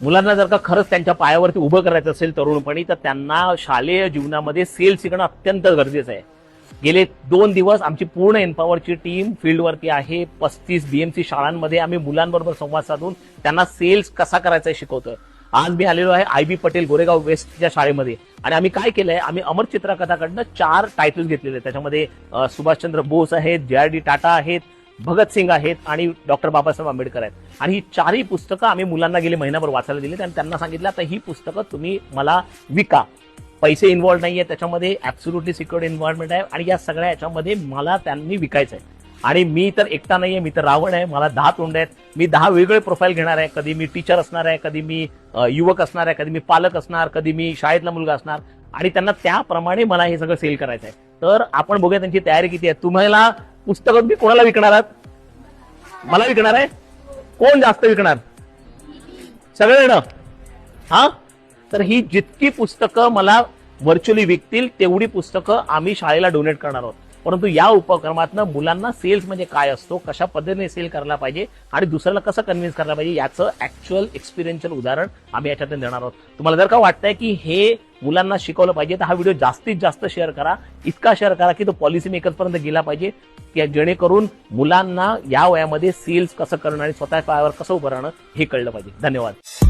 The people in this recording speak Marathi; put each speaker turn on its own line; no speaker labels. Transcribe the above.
मुलांना जर का खरंच त्यांच्या पायावरती उभं करायचं असेल तरुणपणी तर त्यांना शालेय जीवनामध्ये सेल्स शिकणं अत्यंत गरजेचं आहे. गेले दोन दिवस आमची पूर्ण एम्पावरची टीम फील्डवरती आहे. पस्तीस बीएमसी शाळांमध्ये आम्ही मुलांबरोबर संवाद साधून त्यांना सेल्स कसा करायचा शिकवतोय. आज मी आलेलो आहे आय बी पटेल गोरेगाव वेस्टच्या शाळेमध्ये. आणि आम्ही काय केलंय? आम्ही अमर चित्रकथाकडनं चार टायटल्स घेतलेले आहेत. त्याच्यामध्ये सुभाषचंद्र बोस आहेत जे आर डी टाटा आहेत भगतसिंग आहेत आणि डॉक्टर बाबासाहेब आंबेडकर आहेत. आणि ही चारही पुस्तकं आम्ही मुलांना गेले महिनाभर वाचायला दिली आणि त्यांना सांगितलं आता ही पुस्तकं तुम्ही मला विका. पैसे इन्व्हॉल्व आहे त्याच्यामध्ये ॲब्सोल्युटली सिक्युअर्ड एन्व्हायरमेंट आहे आणि या सगळ्या याच्यामध्ये मला त्यांनी विकायचं आहे आणि मी तर एकटा नाही आहे मी तर रावण आहे मला दहा तोंड आहेत. मी दहा वेगळे प्रोफाईल घेणार आहे. कधी मी टीचर असणार आहे कधी मी युवक असणार आहे कधी मी पालक असणार कधी मी शाळेतला मुलगा असणार. आणि त्यांना त्याप्रमाणे मला हे सगळं सेल करायचं आहे तर आपण बघूया त्यांची तयारी किती आहे. तुम्हाला पुस्तकं मी कोणाला विकणार आहात? मला विकणार आहे? कोण जास्त विकणार? सगळेजण. हा? तर ही जितकी पुस्तकं मला व्हर्च्युअली विकतील तेवढी पुस्तकं आम्ही शाळेला डोनेट करणार आहोत. परंतु या उपक्रमातनं मुलांना सेल्स म्हणजे काय असतो कशा पद्धतीने सेल करायला पाहिजे आणि दुसऱ्याला कसं कन्व्हिन्स करायला पाहिजे याचं ऍक्च्युअल एक्सपिरियन्शियल उदाहरण आम्ही याच्यातून देणार आहोत. तुम्हाला जर का वाटतंय की हे मुलांना शिकवलं पाहिजे तर हा व्हिडिओ जास्तीत जास्त शेअर करा. इतका शेअर करा की तो पॉलिसी मेकर्सपर्यंत गेला पाहिजे की जेणेकरून मुलांना या वयामध्ये सेल्स कसं करणं आणि स्वतः पायावर कसं उभं राहणं हे कळलं पाहिजे. धन्यवाद.